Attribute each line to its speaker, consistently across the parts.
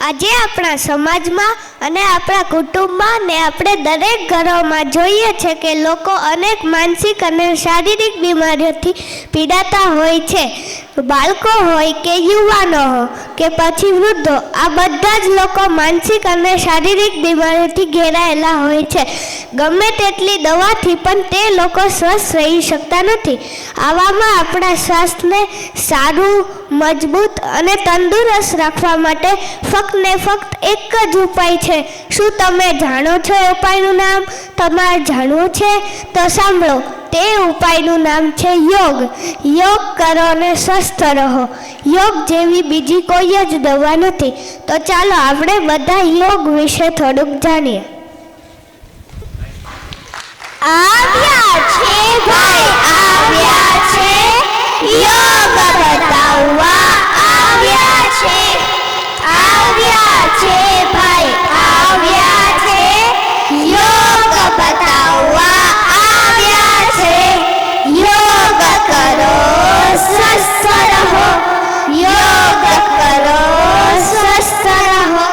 Speaker 1: આજે આપણા સમાજમાં અને આપણા કુટુંબમાં ને આપણે દરેક ઘરોમાં જોઈએ છે કે લોકો અનેક માનસિક અને શારીરિક બીમારીઓથી પીડાતા હોય છે. બાળકો હોય કે યુવાનો હોય કે પછી વૃદ્ધો આ બધા જ લોકો માનસિક અને શારીરિક બીમારીથી ઘેરાયેલા હોય છે. ગમે તેટલી દવાથી પણ તે લોકો સ્વસ્થ રહી શકતા નથી. આવામાં આપણા સ્વાસ્થ્યને સારું, મજબૂત અને તંદુરસ્ત રાખવા માટે ફક્ત ને ફક્ત એક જ ઉપાય છે. શું તમે જાણો છો એ ઉપાયનું નામ? તમારે જાણવું છે? તો સાંભળો. તે ઉપાયનું નામ છે યોગ. યોગ કરો અને સ્વસ્થ રહો. યોગ જેવી બીજી કોઈ જ દવા નથી. તો ચાલો આપણે બધા યોગ વિશે થોડુંક જાણીએ. આવ્યા છે ભાઈ. યોગ કરો, સ્વસ્થ રહો.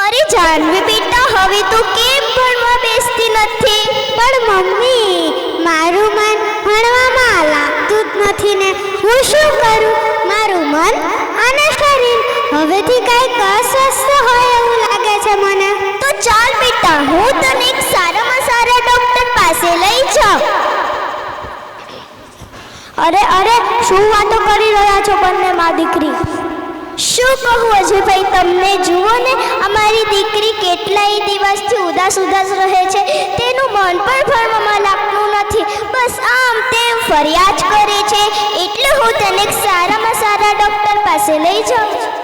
Speaker 1: અરે જાનવી બેટા હવે તું કેમ ભણવા બેસતી નથી? પણ મમ્મી, મારું મન ભણવામાં લાગતું જ નથી ને હું શું કરું? મારું મન અને શરીર હવેથી કાંઈ અસ્વસ્થ અરે અરે, શું વાતો કરી રહ્યા છો બંને માં દીકરી? શું કહું અજયભાઈ, તમને જુઓ ને, અમારી દીકરી કેટલાય દિવસથી ઉદાસ ઉદાસ રહે છે. તેનું મન પણ ભણવામાં લાગતું નથી. બસ આમ તેમ ફરિયાદ કરે છે. એટલે હું તને સારામાં સારા ડૉક્ટર પાસે લઈ જાઉં છું.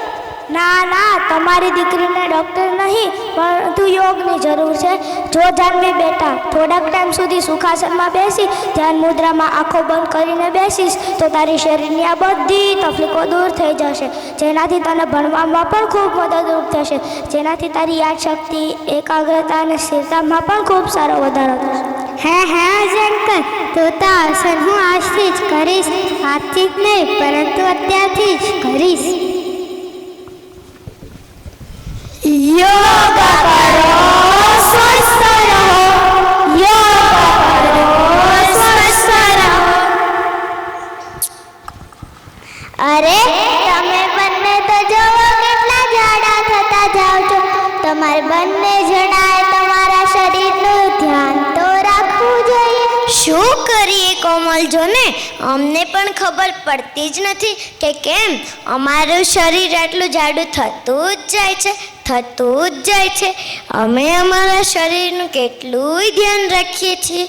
Speaker 1: ના ના, તમારી દીકરીને ડૉક્ટર નહીં, પરંતુ યોગની જરૂર છે. જો જાનવી બેટા થોડાક ટાઈમ સુધી સુખાસનમાં બેસી, ધ્યાન મુદ્રામાં આંખો બંધ કરીને બેસીશ, તો તારી શરીરની આ બધી તકલીફો દૂર થઈ જશે. જેનાથી તને ભણવામાં પણ ખૂબ મદદરૂપ થશે. જેનાથી તારી યાદશક્તિ એકાગ્રતા અને સ્થિરતામાં પણ ખૂબ સારો વધારો થશે. હે હે અંકલ તો તો આસન હું આજથી જ કરીશ. આજથી જ નહીં, પરંતુ અત્યારથી જ કરીશ. યોગ કરો સ્વસ્થ રહો યોગ કરો સ્વસ્થ રહો અરે, તમે બંને તો જોવો કેટલા જાડા થતા જાઓ છો. તમારે બંને જણાએ તમારા શરીરનું ધ્યાન તો રાખવું જોઈએ. શું કરીએ કોમલ જો ને અમને પણ ખબર પડતી જ નથી કે કેમ. અમારું શરીર આટલું જાડું થતું જ જાય છે. થતું જ જાય છે. અમે અમારા શરીરનું કેટલું ધ્યાન રાખીએ છીએ.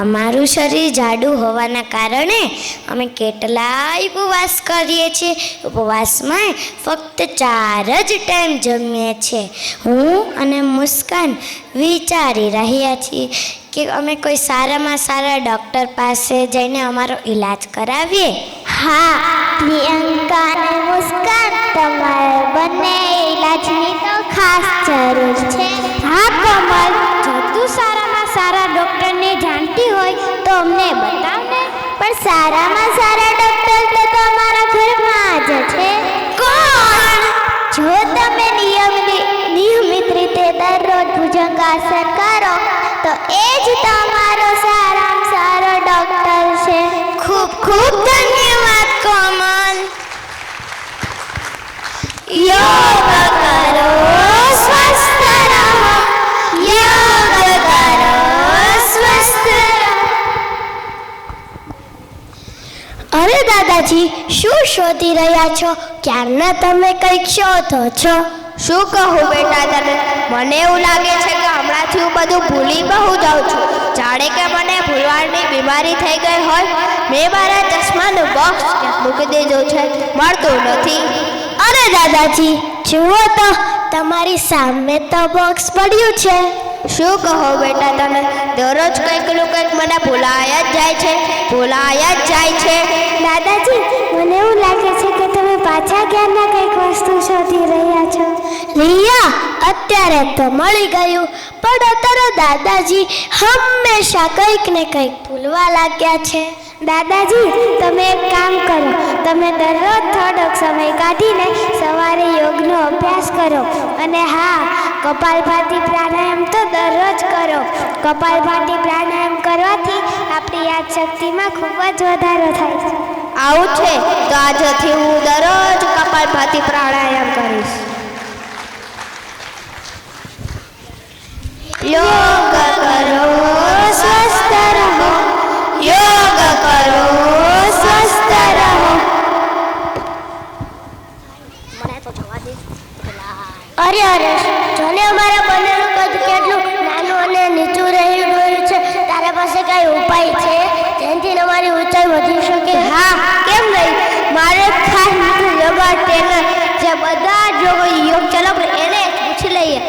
Speaker 1: અમારું શરીર જાડું હોવાના કારણે અમે કેટલાય ઉપવાસ કરીએ છીએ. ઉપવાસમાં ફક્ત ચાર જ ટાઈમ જમીએ છીએ. હું અને મુસ્કાન વિચારી રહ્યા છીએ કે અમે કોઈ સારામાં સારા ડૉક્ટર પાસે જઈને અમારો ઈલાજ કરાવીએ. હા, પ્રિયંકા અને મુસ્કાન, તમારે બંને ખાસ જરૂર છે. હા, કમલ. જો તું સારામાં સારા ડૉક્ટરને જાણતી હોય તો અમને બતાવ ને. પણ સારામાં સારા ડૉક્ટર તો તમારા ઘરમાં જ છે. કોણ? જો તમે નિયમિત નિયમિત રીતે દરરોજ ભુજંગાસન કરો, તો એ જ તમારો દાદાજી શું શોધી રહ્યા છો? ક્યારના તમે કંઈક શોધો છો?
Speaker 2: શું કહું બેટા તને? મને એવું લાગે છે કે હમણાંથી હું બધું ભૂલી બહુ જાઉં છું. જાણે કે મને ભૂલવાની બીમારી થઈ ગઈ હોય. મેં મારા ચશ્માનું બોક્સ મૂકી દીધું છે. મળતું નથી.
Speaker 1: અરે દાદાજી જુઓ તો તમારી સામે તો બોક્સ પડ્યું છે.
Speaker 2: શું કહો બેટા તમે? દરરોજ કંઈકનું કંઈક મને ભૂલાય જ જાય છે, ભૂલાય જ જાય છે.
Speaker 1: દાદાજી, મને એવું લાગે છે પાછા ક્યારના કંઈક વસ્તુ શોધી રહ્યા છો? રિયા અત્યારે તો મળી ગયું. પણ અત્યારે દાદાજી હંમેશા કંઈક ને કંઈક ભૂલવા લાગ્યા છે. દાદાજી તમે એક કામ કરો. તમે દરરોજ થોડોક સમય કાઢીને સવારે યોગનો
Speaker 3: યોગનો અભ્યાસ કરો. અને હા કપાલભાતી પ્રાણાયામ તો દરરોજ કરો. કપાલભાતી પ્રાણાયામ કરવાથી આપણી યાદશક્તિમાં ખૂબ જ વધારો થાય છે.
Speaker 2: આવું છે, તો આજથી હું દરરોજ કપાલભાતી પ્રાણાયામ કરીશ. યોગ કરો સ્વસ્થ રહો, યોગ કરો સ્વસ્થ રહો.
Speaker 3: અરે અરે, જોને અમારા બંનેનું કદ કેટલું? નાનું અને નીચું રહી ગયું છે. તારા પાસે કઈ ઉપાય છે? જેનાથી અમારી ઊંચાઈ વધી શકે
Speaker 2: હા કેમ નહીં મારે ખાસ મિત્ર યોગા ટ્રેનર જે બધા જ લોકો યોગ ચલાવે એને જ પૂછી લઈએ.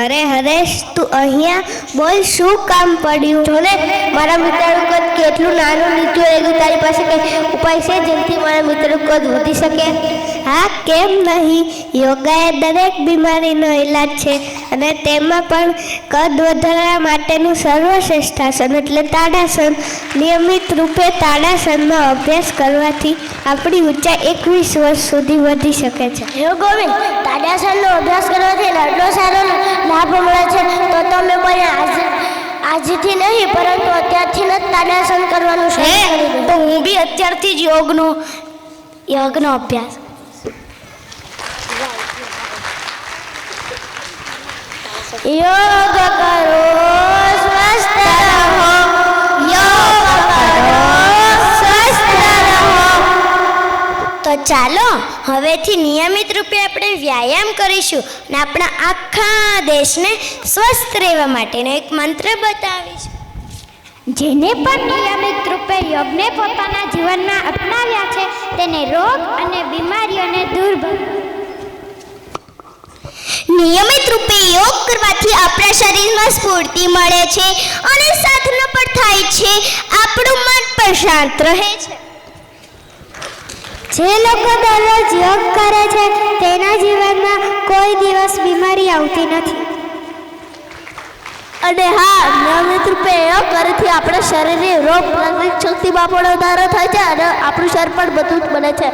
Speaker 2: અરે હરેશ, તું અહીંયા બોલ, શું કામ પડ્યું? જોને, મારા મિત્રનું કદ કેટલું નાનું નીચું રહી ગયું તારી પાસે કઈ ઉપાય છે જેનાથી મારા મિત્રનું કદ વધી શકે? હા કેમ નહીં? યોગા એ દરેક બીમારીનો ઈલાજ છે અને તેમાં પણ કદ વધારવા માટેનું સર્વશ્રેષ્ઠ આસન એટલે તાડાસન. નિયમિત રૂપે તાડાસનનો અભ્યાસ કરવાથી આપણી ઊંચાઈ એકવીસ વર્ષ સુધી વધી શકે છે.
Speaker 3: હે ગોવિંદ તાડાસનનો અભ્યાસ કરવાથી એટલો સારો લાભ મળે છે. તો તમે પણ આજે આજથી નહીં પરંતુ અત્યારથી જ તાડાસન કરવાનું દો.
Speaker 2: તો હું બી અત્યારથી જ યોગનો
Speaker 3: યોગનો અભ્યાસ યોગ કરો, સ્વસ્થ
Speaker 2: યોગ સ્વસ્થ
Speaker 3: તો ચાલો, હવેથી નિયમિત રૂપે આપણે વ્યાયામ કરીશું અને આપણા આખા દેશને સ્વસ્થ રહેવા માટેનો એક મંત્ર બતાવીશું. જેને પણ નિયમિત રૂપે યોગને પોતાના જીવનમાં અપનાવ્યા છે, તેને રોગ અને બીમારીઓને દૂર નિયમિત રૂપે યોગ કરવાથી આપણા શરીરમાં સ્ફૂર્તિ મળે છે અને સાધનો પણ થાય છે. આપણું મન પણ શાંત રહે છે. જે લોકો દરરોજ યોગ કરે છે તેના જીવનમાં કોઈ દિવસ બીમારી આવતી નથી.
Speaker 2: અને હા નિયમિત રૂપે યોગ કરવાથી આપણા શરીરની રોગ પ્રતિરોધક શક્તિમાં પણ વધારો થાય છે અને આપણું શરીર પણ બધું જ બને છે.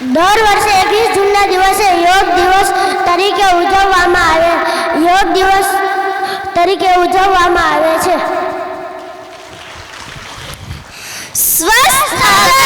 Speaker 3: દર વર્ષે એકવીસ જૂનના દિવસે યોગ દિવસ તરીકે ઉજવવામાં આવે. યોગ દિવસ તરીકે ઉજવવામાં આવે છે.
Speaker 2: સ્વસ્થ